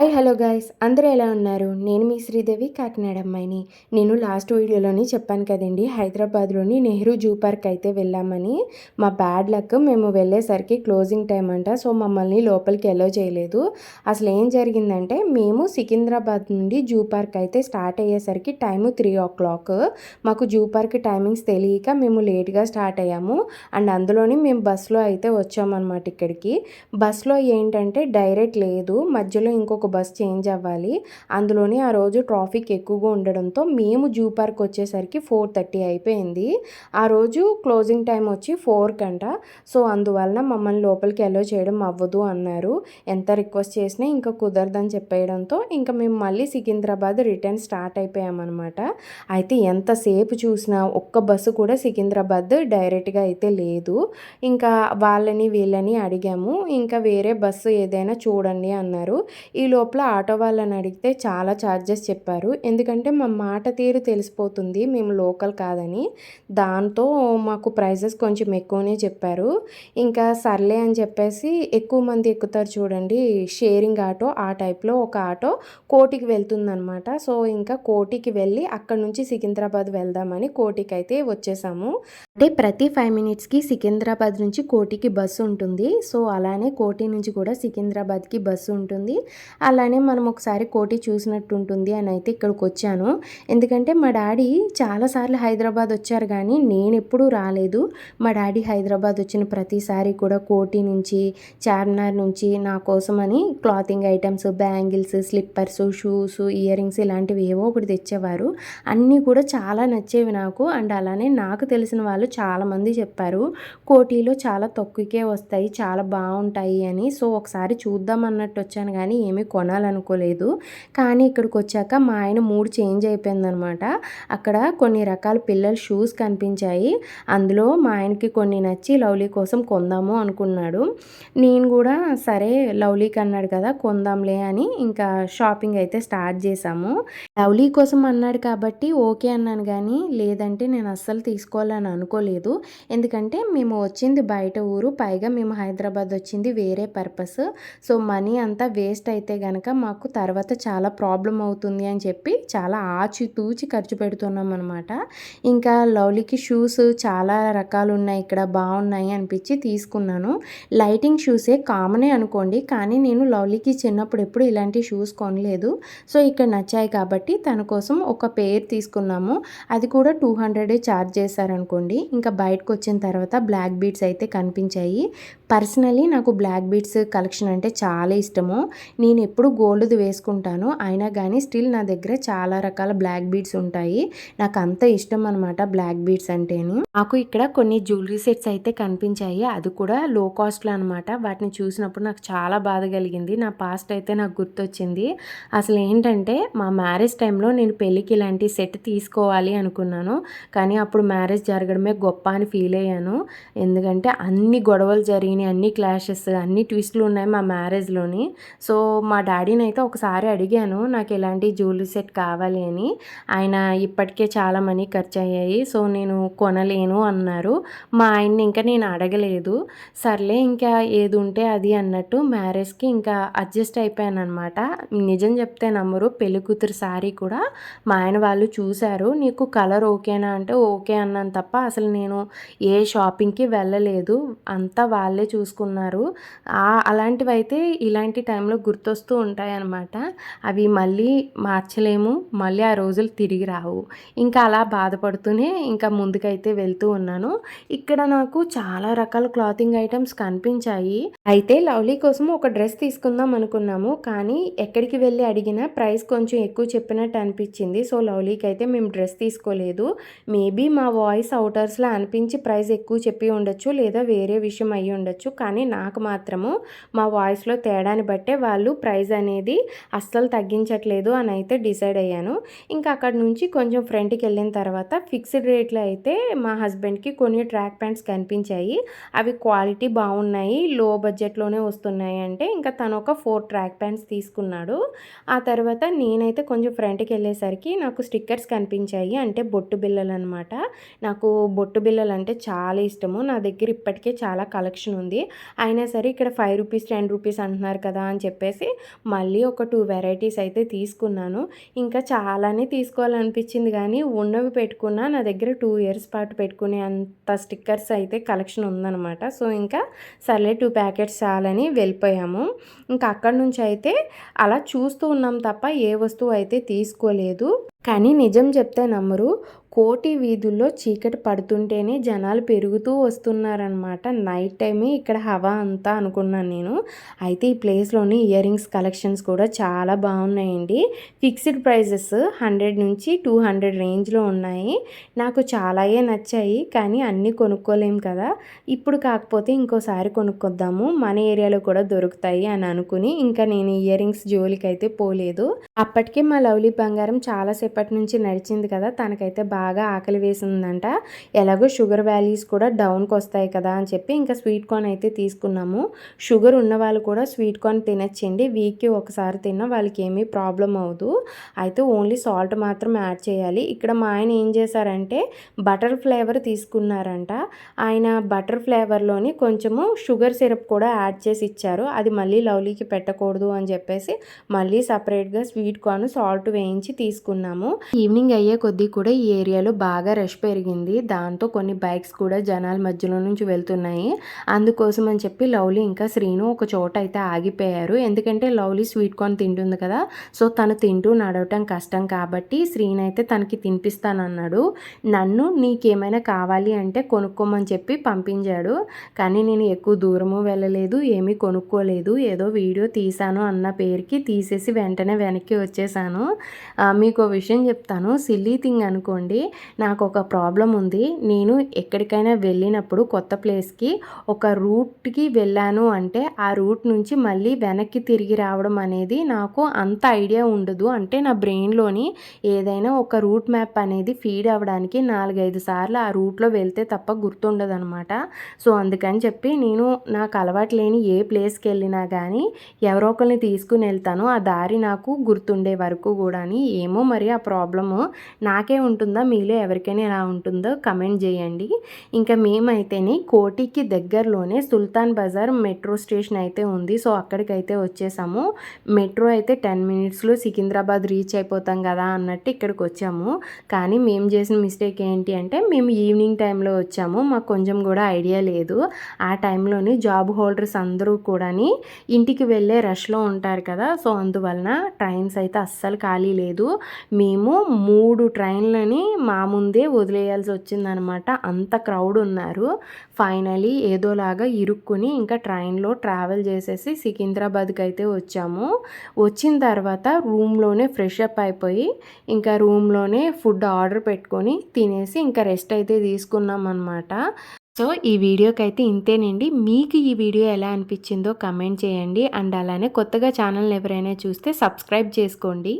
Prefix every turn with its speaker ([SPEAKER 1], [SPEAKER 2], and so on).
[SPEAKER 1] Hi hello guys. అందరూ ఎలా ఉన్నారు? నేను మీ శ్రీదేవి కాకినాడ అమ్మాయిని. నేను లాస్ట్ వీడియోలోని చెప్పాను కదండి హైదరాబాద్లోని నెహ్రూ జూ పార్క్ అయితే వెళ్ళామని. మా బ్యాడ్ లక్ మేము వెళ్ళేసరికి క్లోజింగ్ టైం అంట సో మమ్మల్ని లోపలికి ఎలో చేయలేదు. అసలు ఏం జరిగిందంటే మేము సికింద్రాబాద్ నుండి జూ పార్క్ అయితే స్టార్ట్ అయ్యేసరికి టైము త్రీ ఓ క్లాక్ మాకు జూ పార్క్ టైమింగ్స్ తెలియక మేము లేట్గా స్టార్ట్ అయ్యాము. అండ్ అందులోని మేము బస్సులో అయితే వచ్చామన్నమాట ఇక్కడికి. బస్సులో ఏంటంటే డైరెక్ట్ లేదు. మధ్యలో ఇంకొక బస్ చేంజ్ అవ్వాలి. అందులోని ఆ రోజు ట్రాఫిక్ ఎక్కువగా ఉండడంతో మేము జూ పార్క్ వచ్చేసరికి ఫోర్ థర్టీ అయిపోయింది. ఆ రోజు క్లోజింగ్ టైం వచ్చి ఫోర్ కంట. సో అందువలన మమ్మల్ని లోపలికి అలో చేయడం అవ్వదు అన్నారు. ఎంత రిక్వెస్ట్ చేసినా ఇంకా కుదరదని చెప్పేయడంతో ఇంకా మేము మళ్ళీ సికింద్రాబాద్ రిటర్న్ స్టార్ట్ అయిపోయామన్నమాట. అయితే ఎంతసేపు చూసినా ఒక్క బస్సు కూడా సికింద్రాబాద్ డైరెక్ట్గా అయితే లేదు. ఇంకా వాళ్ళని వీళ్ళని అడిగాము. ఇంకా వేరే బస్సు ఏదైనా చూడండి అన్నారు. ఈలో లోపల ఆటో వాళ్ళని అడిగితే చాలా ఛార్జెస్ చెప్పారు. ఎందుకంటే మా మాట తీరు తెలిసిపోతుంది మేము లోకల్ కాదని. దాంతో మాకు ప్రైజెస్ కొంచెం ఎక్కువనే చెప్పారు. ఇంకా సర్లే అని చెప్పేసి ఎక్కువ మంది ఎక్కుతారు చూడండి షేరింగ్ ఆటో ఆ టైప్లో ఒక ఆటో కోటికి వెళ్తుందనమాట సో ఇంకా కోటికి వెళ్ళి అక్కడ నుంచి సికింద్రాబాద్ వెళ్దామని కోటికి అయితే వచ్చేసాము. అంటే ప్రతి ఫైవ్ మినిట్స్కి సికింద్రాబాద్ నుంచి కోటికి బస్సు ఉంటుంది. సో అలానే కోటి నుంచి కూడా సికింద్రాబాద్కి బస్సు ఉంటుంది. అలానే మనం ఒకసారి కోటి చూసినట్టు ఉంటుంది అని అయితే ఇక్కడికి వచ్చాను ఎందుకంటే మా డాడీ చాలాసార్లు హైదరాబాద్ వచ్చారు కానీ నేను ఎప్పుడూ రాలేదు. మా డాడీ హైదరాబాద్ వచ్చిన ప్రతిసారి కూడా కోటి నుంచి చార్మినార్ నుంచి నా కోసమని clothing items bangles slippers shoes earrings ఇలాంటివి ఏవో ఒకటి తెచ్చేవారు. అన్నీ కూడా చాలా నచ్చేవి నాకు. అండ్ అలానే నాకు తెలిసిన వాళ్ళు చాలామంది చెప్పారు కోటీలో చాలా తక్కువకే వస్తాయి చాలా బాగుంటాయి అని. సో ఒకసారి చూద్దాం అన్నట్టు వచ్చాను కానీ ఏమీ కొనాలనుకోలేదు. కానీ ఇక్కడికి వచ్చాక మా ఆయన మూడ్ చేంజ్ అయిపోయిందనమాట. అక్కడ కొన్ని రకాల పిల్లల షూస్ కనిపించాయి. అందులో మా ఆయనకి కొన్ని నచ్చి లవ్లీ కోసం కొందాము అనుకున్నాడు. నేను కూడా సరే లవ్లీకి అన్నాడు కదా కొందాంలే అని ఇంకా షాపింగ్ అయితే స్టార్ట్ చేశాము. లవ్లీ కోసం అన్నాడు కాబట్టి ఓకే అన్నాను కానీ లేదంటే నేను అస్సలు తీసుకోవాలని అనుకోలేదు. ఎందుకంటే మేము వచ్చింది బయట ఊరు పైగా మేము హైదరాబాద్ వచ్చింది వేరే పర్పస్. సో మనీ అంతా వేస్ట్ అయితే కనుక మాకు తర్వాత చాలా ప్రాబ్లం అవుతుంది అని చెప్పి చాలా ఆచితూచి ఖర్చు పెడుతున్నాం అనమాట ఇంకా లవ్లీకి షూస్ చాలా రకాలు ఉన్నాయి ఇక్కడ బాగున్నాయి అనిపించి తీసుకున్నాను. లైటింగ్ షూసే కామనే అనుకోండి కానీ నేను లవ్లీకి చిన్నప్పుడు ఎప్పుడు ఇలాంటి షూస్ కొనలేదు. సో ఇక్కడ నచ్చాయి కాబట్టి తన కోసం ఒక పేర్ తీసుకున్నాము. అది కూడా టూ హండ్రెడే ఛార్జ్ చేశారనుకోండి. ఇంకా బయటకు వచ్చిన తర్వాత బ్లాక్ బీడ్స్ అయితే కనిపించాయి. పర్సనలీ నాకు బ్లాక్ బీట్స్ కలెక్షన్ అంటే చాలా ఇష్టము. నేను ఎప్పుడు గోల్డ్ది వేసుకుంటాను. అయినా కానీ స్టిల్ నా దగ్గర చాలా రకాల బ్లాక్ బీడ్స్ ఉంటాయి. నాకు అంత ఇష్టం అనమాట బ్లాక్ బీడ్స్ అంటేని. నాకు ఇక్కడ కొన్ని జ్యువెలరీ సెట్స్ అయితే కనిపించాయి. అది కూడా లో కాస్ట్లో అనమాట వాటిని చూసినప్పుడు నాకు చాలా బాధ కలిగింది. నా పాస్ట్ అయితే నాకు గుర్తొచ్చింది. అసలు ఏంటంటే మా మ్యారేజ్ టైంలో నేను పెళ్ళికి ఇలాంటి సెట్ తీసుకోవాలి అనుకున్నాను. కానీ అప్పుడు మ్యారేజ్ జరగడమే గొప్ప అని ఫీల్ అయ్యాను. ఎందుకంటే అన్ని గొడవలు జరిగినాయి. అన్ని క్లాషెస్ అన్ని ట్విస్ట్లు ఉన్నాయి మా మ్యారేజ్లోని సో మా డాడీని అయితే ఒకసారి అడిగాను నాకు ఇలాంటి జ్యువెలరీ సెట్ కావాలి అని? ఆయన ఇప్పటికే చాలా మనీ ఖర్చు అయ్యాయి సో నేను కొనలేను అన్నారు. మా ఆయన్ని ఇంకా నేను అడగలేదు. సర్లే ఇంకా ఏది ఉంటే అది అన్నట్టు మ్యారేజ్కి ఇంకా అడ్జస్ట్ అయిపోయాను అనమాట నిజం చెప్తే నమ్మరు పెళ్ళి కూతురు సారీ కూడా మా ఆయన వాళ్ళు చూశారు. నీకు కలర్ ఓకేనా అంటే ఓకే అన్నాను తప్ప అసలు నేను ఏ షాపింగ్కి వెళ్ళలేదు. అంతా వాళ్ళే చూసుకున్నారు. అలాంటివి అయితే ఇలాంటి టైంలో గుర్తొస్తూ ఉంటాయన్నమాట. అవి మళ్ళీ మార్చలేము మళ్ళీ ఆ రోజులు తిరిగి రావు. ఇంకా అలా బాధపడుతూనే ఇంకా ముందుకైతే వెళ్తూ ఉన్నాను. ఇక్కడ నాకు చాలా రకాల క్లాతింగ్ ఐటమ్స్ కనిపించాయి. అయితే లవ్లీ కోసం ఒక డ్రెస్ తీసుకుందాం అనుకున్నాము. కానీ ఎక్కడికి వెళ్ళి అడిగినా ప్రైస్ కొంచెం ఎక్కువ చెప్పినట్టు అనిపించింది. సో లవ్లీకి అయితే మేము డ్రెస్ తీసుకోలేదు. మేబీ మా వాయిస్ అవుటర్స్లో అనిపించి ప్రైస్ ఎక్కువ చెప్పి ఉండొచ్చు లేదా వేరే విషయం అయ్యి ఉండొచ్చు. కానీ నాకు మాత్రము మా వాయిస్లో తేడాని బట్టే వాళ్ళు ప్రైజ్ అనేది అస్సలు తగ్గించట్లేదు అని అయితే డిసైడ్ అయ్యాను. ఇంకా అక్కడ నుంచి కొంచెం ఫ్రంట్కి వెళ్ళిన తర్వాత ఫిక్స్డ్ రేట్లో అయితే మా హస్బెండ్కి కొన్ని ట్రాక్ ప్యాంట్స్ కనిపించాయి. అవి క్వాలిటీ బాగున్నాయి లో బడ్జెట్లోనే వస్తున్నాయి అంటే ఇంకా తను ఒక ఫోర్ ట్రాక్ ప్యాంట్స్ తీసుకున్నాడు. ఆ తర్వాత నేనైతే కొంచెం ఫ్రంట్కి వెళ్ళేసరికి నాకు స్టిక్కర్స్ కనిపించాయి అంటే బొట్టు బిల్లలు అనమాట నాకు బొట్టు బిల్లలు అంటే చాలా ఇష్టము. నా దగ్గర ఇప్పటికే చాలా కలెక్షన్ ఉంది. ఉంది అయినా సరే ఇక్కడ ఫైవ్ రూపీస్ టెన్ రూపీస్ అంటున్నారు కదా అని చెప్పేసి మళ్ళీ ఒక టూ వెరైటీస్ అయితే తీసుకున్నాను. ఇంకా చాలానే తీసుకోవాలనిపించింది కానీ ఉన్నవి పెట్టుకున్నా నా దగ్గర టూ ఇయర్స్ పాటు పెట్టుకునే అంత స్టిక్కర్స్ అయితే కలెక్షన్ ఉందన్నమాట. సో ఇంకా సర్లే టూ ప్యాకెట్స్ చాలని వెళ్ళిపోయాము. ఇంకా అక్కడ నుంచి అయితే అలా చూస్తూ ఉన్నాం తప్ప ఏ వస్తువు అయితే తీసుకోలేదు. కానీ నిజం చెప్తే నమ్మరు కోటి వీధుల్లో చీకటి పడుతుంటేనే జనాలు పెరుగుతూ వస్తున్నారనమాట నైట్ టైమే ఇక్కడ హవా అంతా అనుకున్నాను నేను. అయితే ఈ ప్లేస్లోని ఇయర్ రింగ్స్ కలెక్షన్స్ కూడా చాలా బాగున్నాయండి. ఫిక్స్డ్ ప్రైజెస్ హండ్రెడ్ నుంచి టూ హండ్రెడ్ రేంజ్లో ఉన్నాయి. నాకు చాలాయే నచ్చాయి కానీ అన్నీ కొనుక్కోలేం కదా. ఇప్పుడు కాకపోతే ఇంకోసారి కొనుక్కొద్దాము. మన ఏరియాలో కూడా దొరుకుతాయి అని అనుకుని ఇంకా నేను ఇయర్ రింగ్స్ జోలికి అయితే పోలేదు. అప్పటికే మా లవ్లీ బంగారం చాలాసేపటి నుంచి నడిచింది కదా. తనకైతే బాగా బాగా ఆకలి వేసిందంట. ఎలాగో షుగర్ వ్యాలీస్ కూడా డౌన్కి వస్తాయి కదా అని చెప్పి ఇంకా స్వీట్ కార్న్ అయితే తీసుకున్నాము. షుగర్ ఉన్న వాళ్ళు కూడా స్వీట్ కార్న్ తినచ్చండి. వీక్కి ఒకసారి తిన్నా వాళ్ళకి ఏమీ ప్రాబ్లం అవ్వదు. అయితే ఓన్లీ సాల్ట్ మాత్రం యాడ్ చేయాలి. ఇక్కడ మా ఆయన ఏం చేశారంటే బటర్ ఫ్లేవర్ తీసుకున్నారంట. ఆయన బటర్ ఫ్లేవర్లోని కొంచెము షుగర్ సిరప్ కూడా యాడ్ చేసి ఇచ్చారు. అది మళ్ళీ లవ్లీకి పెట్టకూడదు అని చెప్పేసి మళ్ళీ సపరేట్గా స్వీట్ కార్న్ సాల్ట్ వేయించి తీసుకున్నాము. ఈవినింగ్ అయ్యే కొద్దీ కూడా ఈ ఏరియాలో బాగా రష్ పెరిగింది. దాంతో కొన్ని బైక్స్ కూడా జనాల మధ్యలో నుంచి వెళ్తున్నాయి. అందుకోసం అని చెప్పి లవ్లీ ఇంకా శ్రీను ఒక చోట అయితే ఆగిపోయారు. ఎందుకంటే లవ్లీ స్వీట్ కార్న్ తింటుంది కదా. సో తను తింటూ నడవటం కష్టం కాబట్టి శ్రీను అయితే తనకి తినిపిస్తానన్నాడు. నన్ను నీకేమైనా కావాలి అంటే కొనుక్కోమని చెప్పి పంపించాడు. కానీ నేను ఎక్కువ దూరము వెళ్ళలేదు ఏమీ కొనుక్కోలేదు. ఏదో వీడియో తీశాను అన్న పేరుకి తీసేసి వెంటనే వెనక్కి వచ్చేసాను మీకు విషయం చెప్తాను. సిల్లీ థింగ్ అనుకోండి నాకు ఒక ప్రాబ్లం ఉంది. నేను ఎక్కడికైనా వెళ్ళినప్పుడు కొత్త ప్లేస్కి ఒక రూట్కి వెళ్ళాను అంటే ఆ రూట్ నుంచి మళ్ళీ వెనక్కి తిరిగి రావడం అనేది నాకు అంత ఐడియా ఉండదు. అంటే నా బ్రెయిన్లోని ఏదైనా ఒక రూట్ మ్యాప్ అనేది ఫీడ్ అవ్వడానికి నాలుగైదు సార్లు ఆ రూట్లో వెళ్తే తప్ప గుర్తుండదు అనమాట సో అందుకని చెప్పి నేను నాకు అలవాటు లేని ఏ ప్లేస్కి వెళ్ళినా కానీ ఎవరో ఒకరిని తీసుకుని వెళ్తాను. ఆ దారి నాకు గుర్తుండే వరకు కూడా ఏమో మరి ఆ ప్రాబ్లము నాకే ఉంటుందా మీలో ఎవరికైనా ఎలా ఉంటుందో కమెంట్ చేయండి. ఇంకా మేమైతేనే కోటికి దగ్గరలోనే సుల్తాన్ బజార్ మెట్రో స్టేషన్ అయితే ఉంది. సో అక్కడికైతే వచ్చేసాము. మెట్రో అయితే టెన్ మినిట్స్లో సికింద్రాబాద్ రీచ్ అయిపోతాం కదా అన్నట్టు ఇక్కడికి వచ్చాము. కానీ మేము చేసిన మిస్టేక్ ఏంటి అంటే మేము ఈవినింగ్ టైంలో వచ్చాము. మాకు కొంచెం కూడా ఐడియా లేదు. ఆ టైంలోని జాబ్ హోల్డర్స్ అందరూ కూడా ఇంటికి వెళ్ళే రష్లో ఉంటారు కదా. సో అందువలన ట్రైన్స్ అయితే అస్సలు ఖాళీ లేదు. మేము మూడు ట్రైన్లని మా ముందే వదిలేయాల్సి వచ్చిందనమాట. అంత క్రౌడ్ ఉన్నారు. ఫైనలీ ఏదోలాగా ఇరుక్కుని ఇంకా ట్రైన్లో ట్రావెల్ చేసేసి సికింద్రాబాద్కి అయితే వచ్చాము. వచ్చిన తర్వాత రూమ్లోనే ఫ్రెష్ అప్ అయిపోయి ఇంకా రూమ్లోనే ఫుడ్ ఆర్డర్ పెట్టుకొని తినేసి ఇంకా రెస్ట్ అయితే తీసుకున్నాం అనమాట సో ఈ వీడియోకి అయితే ఇంతేనండి. మీకు ఈ వీడియో ఎలా అనిపించిందో కమెంట్ చేయండి. అండ్ అలానే కొత్తగా ఛానల్ ఎవరైనా చూస్తే సబ్స్క్రైబ్ చేసుకోండి.